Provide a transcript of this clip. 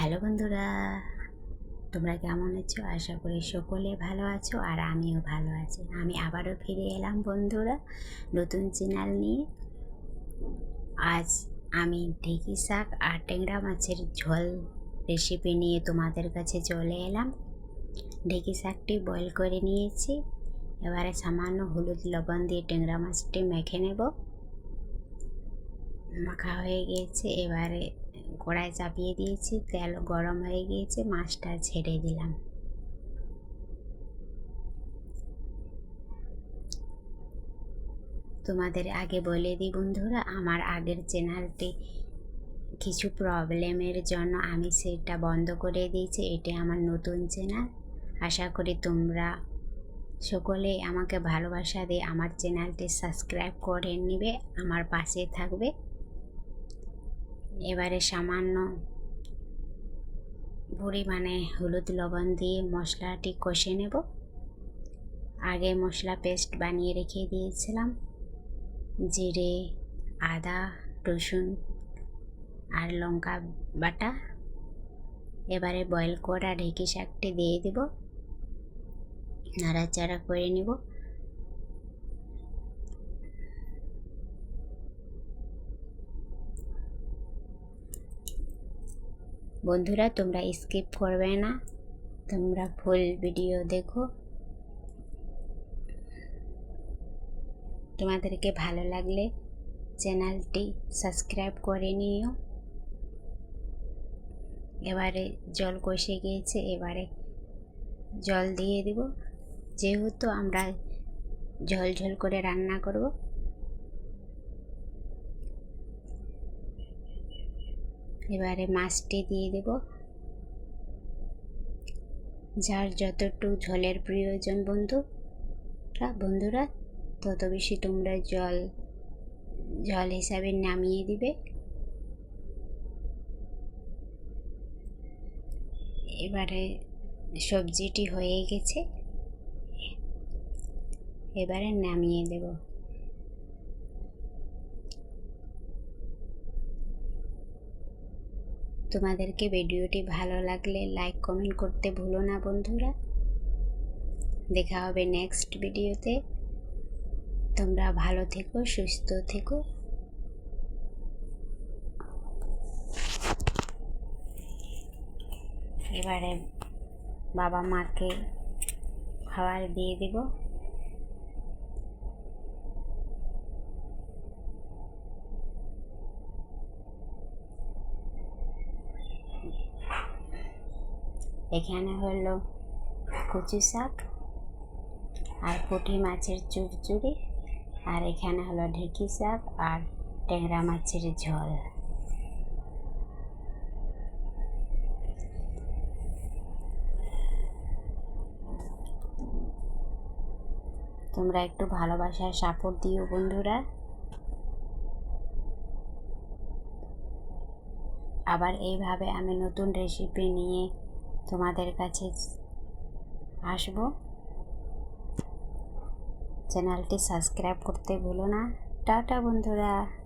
Hello বন্ধুরা, তোমরা কেমন আছো? আশা করি সকলে ভালো আছো আর আমিও ভালো আছি। আমি আবারও ফিরে এলাম বন্ধুরা, নতুন চ্যানেল নিয়ে। আজ আমি ঢেকি শাক আর ট্যাংরা মাছের ঝোল রেসিপি নিয়ে তোমাদের কাছে চলে এলাম। ঢেকি শাকটি বয়েল করে নিয়েছি, এবারে সামান্য হলুদ লবণ দিয়ে ট্যাংরা মাছটি মেখে নেব। মাখা হয়ে গিয়েছে, এবারে কড়াই চাপিয়ে দিয়েছি, তেল গরম হয়ে গিয়েছে, মাছটা ছেড়ে দিলাম। তোমাদের আগে বলে দিই বন্ধুরা, আমার আগের চ্যানেলটি কিছু প্রবলেমের জন্য আমি সেটা বন্ধ করে দিয়েছি এটি আমার নতুন চ্যানেল। আশা করি তোমরা সকলে আমাকে ভালোবাসা দিয়ে আমার চ্যানেলটি সাবস্ক্রাইব করে নেবে, আমার পাশে থাকবে। এবারে সামান্য পরিমাণে হলুদ লবণ দিয়ে মশলাটি কষে নেব। আগে মশলা পেস্ট বানিয়ে রেখে দিয়েছিলাম। জিরে, আদা, রসুন আর লঙ্কা বাটা। এবারে বয়েল করা ঢেকি শাকটি দিয়ে দেব। নাড়াচাড়া করে নেব। বন্ধুরা, তোমরা স্কিপ করবে না। তোমরা ফুল ভিডিও দেখো। তোমাদেরকে ভালো লাগলে চ্যানেলটি সাবস্ক্রাইব করে নিও। এবারে জল কষে গিয়েছে, এবারে জল দিয়ে দিব। যেহেতু আমরা ঝোল ঝোল করে রান্না করব এবারে মাছটি দিয়ে দেব। যার যতটুকু ঝোলের প্রয়োজন বন্ধু। বন্ধুরা, তত বেশি তোমরা জল জল হিসাবে নামিয়ে দিবে। এবারে সবজিটি হয়ে গেছে। এবারে নামিয়ে দেবো। তোমাদেরকে ভিডিওটি ভালো লাগলে লাইক কমেন্ট করতে ভুলো না বন্ধুরা। দেখা হবে নেক্সট ভিডিওতে। তোমরা ভালো থেকো, সুস্থ থেকো। এবারে বাবা মাকে খাবার দিয়ে দেবো। এখানে হলো কচু শাক আর পুঁটি মাছের চুরচুরি আর এখানে হলো ঢেকি শাক আর ট্যাংরা মাছের ঝোল। তোমরা একটু ভালোবাসার সাপোর্ট দিও বন্ধুরা। আবার এইভাবে আমি নতুন রেসিপি নিয়ে তোমাদের কাছে আসব। চ্যানেলটি সাবস্ক্রাইব করতে ভুলো না। টাটা বন্ধুরা।